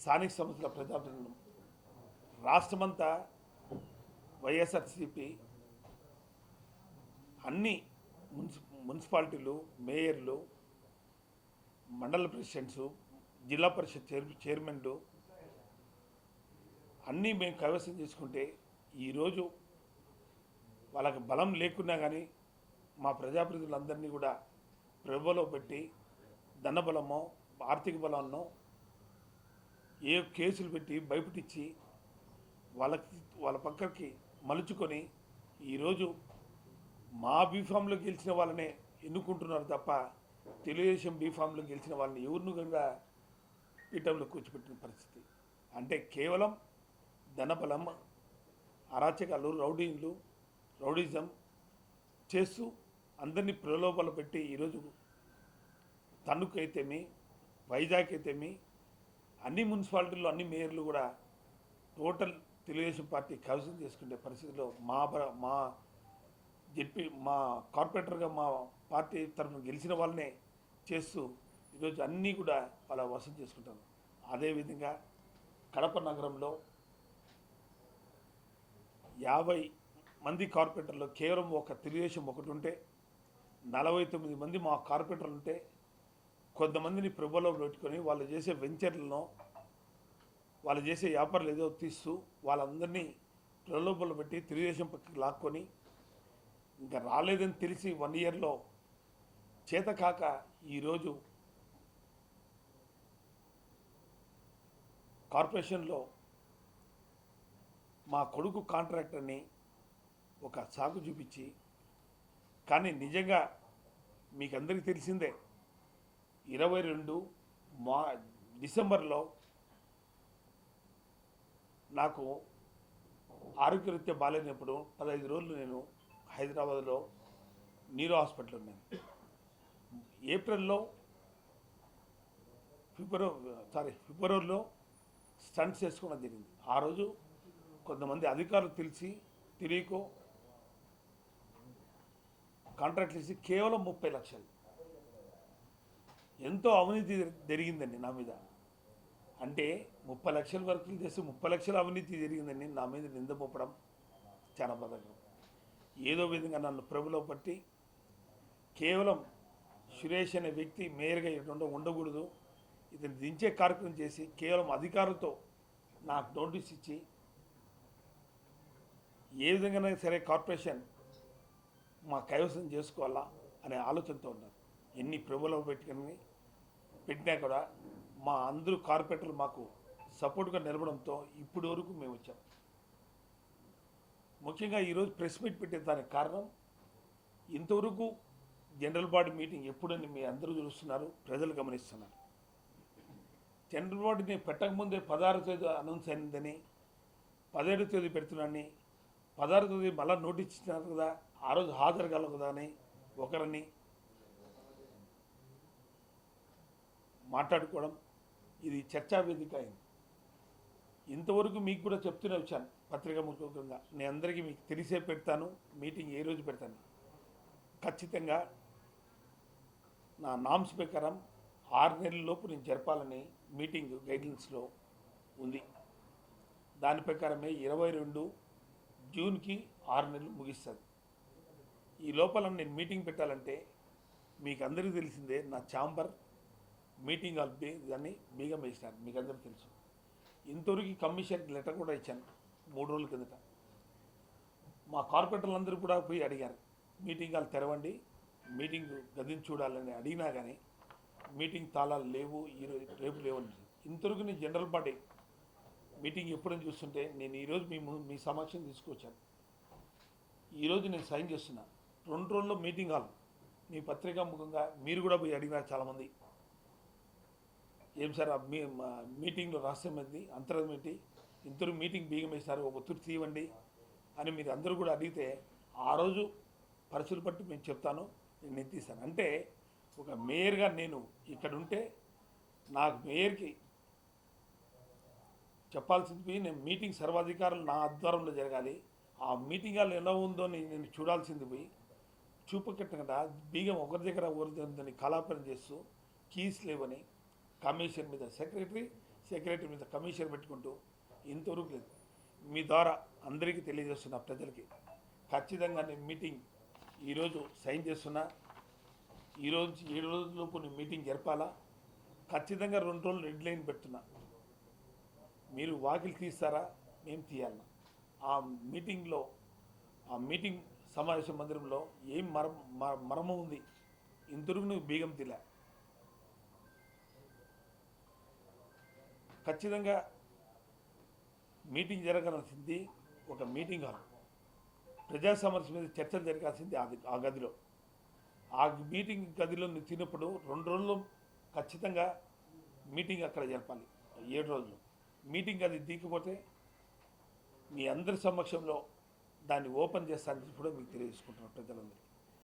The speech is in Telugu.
స్థానిక సంస్థల ప్రజాప్రతినిధులు రాష్ట్రమంతా వైఎస్ఆర్సిపి అన్ని మున్సి మున్సిపాలిటీలు మేయర్లు మండల ప్రెసిడెంట్స్ జిల్లా పరిషత్ చైర్ చైర్మన్లు అన్నీ మేము కైవసం చేసుకుంటే ఈరోజు వాళ్ళకి బలం లేకున్నా కానీ మా ప్రజాప్రతినిధులందరినీ కూడా ప్రభులో పెట్టి ధనబలమో ఆర్థిక బలాన్నో ఏ కేసులు పెట్టి భయపెట్టించి వాళ్ళకి వాళ్ళ పక్కకి మలుచుకొని ఈరోజు మా బీఫామ్లో గెలిచిన వాళ్ళనే ఎన్నుకుంటున్నారు తప్ప తెలుగుదేశం బీఫామ్లో గెలిచిన వాళ్ళని ఎవరిని కూడా పీఠంలో కూర్చోబెట్టిన పరిస్థితి. అంటే కేవలం ధనబలం అరాచకాలు రౌడీలు రౌడీజం చేస్తూ అందరినీ ప్రలోభాలు పెట్టి ఈరోజు తణుకు అయితేమి వైజాగ్ అయితేమి అన్ని మున్సిపాలిటీల్లో అన్ని మేయర్లు కూడా టోటల్ తెలుగుదేశం పార్టీ కవసం చేసుకునే పరిస్థితిలో మా మా జెడ్పీ మా కార్పొరేటర్గా మా పార్టీ తరఫున గెలిచిన వాళ్ళనే చేస్తూ ఈరోజు అన్నీ కూడా వాళ్ళ వసం చేసుకుంటారు. అదేవిధంగా కడప నగరంలో యాభై మంది కార్పొరేటర్లు కేవలం ఒక తెలుగుదేశం ఒకటి ఉంటే నలభై తొమ్మిది మంది మా కార్పొరేటర్లు ఉంటే కొంతమందిని ప్రభులో పెట్టుకొని వాళ్ళు చేసే వెంచర్లను వాళ్ళు చేసే వ్యాపారాలు ఏదో తీస్తూ వాళ్ళందరినీ ప్రలోభాలు పెట్టి తెలుగుదేశం పక్కకి లాక్కొని ఇంకా రాలేదని తెలిసి వన్ ఇయర్లో చేతకాక ఈరోజు కార్పొరేషన్లో మా కొడుకు కాంట్రాక్టర్ని ఒక సాకు చూపించి కానీ నిజంగా మీకందరికీ తెలిసిందే ఇరవై రెండు మా డిసెంబర్లో నాకు ఆరోగ్యరీత్యా బాగాలేనప్పుడు పదహైదు రోజులు నేను హైదరాబాద్లో నీరో హాస్పిటల్ ఉన్నాను. ఏప్రిల్లో ఫిబ్రవరి సారీ ఫిబ్రవరిలో స్టంట్స్ చేసుకోవడం జరిగింది. ఆ రోజు కొంతమంది అధికారులు తెలిసి తెలియకో కాంట్రాక్ట్లు ఇచ్చి కేవలం ముప్పై లక్షలు. ఎంతో అవినీతి జరిగిందండి నా మీద. అంటే ముప్పై లక్షల వరకు చేస్తే ముప్పై లక్షల అవినీతి జరిగిందని నా మీద నింద మోపడం చాలా బాధకరం. ఏదో విధంగా నన్ను ప్రభులో పట్టి కేవలం సురేష్ అనే వ్యక్తి మేయర్గా ఇటువంటి ఉండకూడదు ఇతను దించే కార్యక్రమం చేసి కేవలం అధికారులతో నాకు నోటీస్ ఇచ్చి ఏ విధంగా సరే కార్పొరేషన్ మా కైవసం చేసుకోవాలా అనే ఆలోచనతో ఉన్నారు. ఎన్ని ప్రభులో పెట్టుకుని పెట్టినా కూడా మా అందరూ కార్పొరేటర్లు మాకు సపోర్ట్గా నిలవడంతో ఇప్పటి వరకు మేము వచ్చాం. ముఖ్యంగా ఈరోజు ప్రెస్ మీట్ పెట్టే దానికి కారణం ఇంతవరకు జనరల్ బాడీ మీటింగ్ ఎప్పుడని మీ అందరూ చూస్తున్నారు ప్రజలు గమనిస్తున్నారు. జనరల్ బాడీని పెట్టకముందే పదహారు తేదీ అనౌన్స్ అయిందని పదిహేడు తేదీ పెడుతున్నాని పదహారు తేదీ మళ్ళీ నోటీస్ ఇచ్చినారు కదా ఆ రోజు హాజరు కదా అని ఒకరిని మాట్లాడుకోవడం ఇది చర్చా వేదిక అయింది. ఇంతవరకు మీకు కూడా చెప్తూనే వచ్చాను పత్రికా ముఖ్యంగా నేను అందరికీ మీకు తెలిసే పెడతాను మీటింగ్ ఏ రోజు పెడతాను. ఖచ్చితంగా నా నామ్స్ ప్రకారం ఆరు నెలల లోపు నేను జరపాలని మీటింగ్ గైడ్లైన్స్లో ఉంది. దాని ప్రకారమే ఇరవై రెండు జూన్కి ఆరు నెలలు ముగిస్తుంది. ఈ లోపల నేను మీటింగ్ పెట్టాలంటే మీకు అందరికీ తెలిసిందే నా ఛాంబర్ మీటింగ్ హాల్ దాన్ని బీగం వేసినాను మీకు అందరికీ తెలుసు. ఇంతవరకు కమిషన్ లెటర్ కూడా ఇచ్చాను. మూడు రోజుల కిందట. మా కార్పొరేటర్లందరూ కూడా పోయి అడిగారు. మీటింగ్ హాల్ తెరవండి. మీటింగ్ గదిని చూడాలని అడిగినా కానీ మీటింగ్ తాళాలు లేవు ఈరోజు రేపు లేవు. అని ఇంతవరకు నేను జనరల్ బాడీ మీటింగ్ ఎప్పుడని చూస్తుంటే నేను ఈరోజు మీ మీ సమక్షం తీసుకొచ్చాను. ఈరోజు నేను సైన్ చేస్తున్నా. రెండు రోజుల్లో మీటింగ్ హాల్. మీ పత్రికా ముఖంగా మీరు కూడా పోయి అడిగినారు చాలామంది. ఏం సార్ ఆ మీ మా మీటింగ్లో రహస్యమైంది అంతరం ఏంటి? ఇంతరు మీటింగ్ బీగం వేస్తారు ఒక ఒత్తిడి తీయండి అని మీరు అందరూ కూడా అడిగితే ఆ రోజు పరిస్థితులు బట్టి నేను చెప్తాను నేను ఎత్తిస్తాను అంటే ఒక మేయర్గా నేను ఇక్కడ ఉంటే నాకు మేయర్కి చెప్పాల్సింది పోయి నేను మీటింగ్ సర్వాధికారులు నా ఆధ్వర్యంలో జరగాలి. ఆ మీటింగ్ వాళ్ళు ఎలా ఉందో అని నేను చూడాల్సింది పోయి చూపకట్టకుండా బీగం ఒకరి దగ్గర ఒకరి దగ్గర కాలాపన చేస్తూ కీస్ లేవని కమిషన్ మీద సెక్రటరీ సెక్రటరీ మీద కమిషన్ పెట్టుకుంటూ ఇంతవరకు లేదు. మీ ద్వారా అందరికీ తెలియజేస్తున్న ప్రజలకి. ఖచ్చితంగా నేను మీటింగ్ ఈరోజు సైన్ చేస్తున్నా. ఈరోజు ఏడు రోజుల్లో కొన్ని మీటింగ్ జరపాలా? ఖచ్చితంగా రెండు రోజులు రెడ్ లైన్ పెడుతున్నా మీరు వాకిలు తీస్తారా? మేము తీయాలన్నా ఆ మీటింగ్లో ఆ మీటింగ్ సమావేశ మందిరంలో ఏం మరం మ- మర్మం ఉంది? ఇంతవరకు నువ్వు బీగం తీలే ఖచ్చితంగా మీటింగ్ జరగాల్సింది ఒక మీటింగ్ హాల్. ప్రజా సమస్య మీద చర్చలు జరగాల్సింది అది ఆ గదిలో. ఆ మీటింగ్ గదిలో నువ్వు తిన్నప్పుడు రెండు రోజులు ఖచ్చితంగా మీటింగ్ అక్కడ జరపాలి. ఏడు రోజులు. మీటింగ్ అది దిగిపోతే మీ అందరి సమక్షంలో దాన్ని ఓపెన్ చేస్తానని కూడా మీకు తెలియజేసుకుంటున్నారు ప్రజలందరికీ.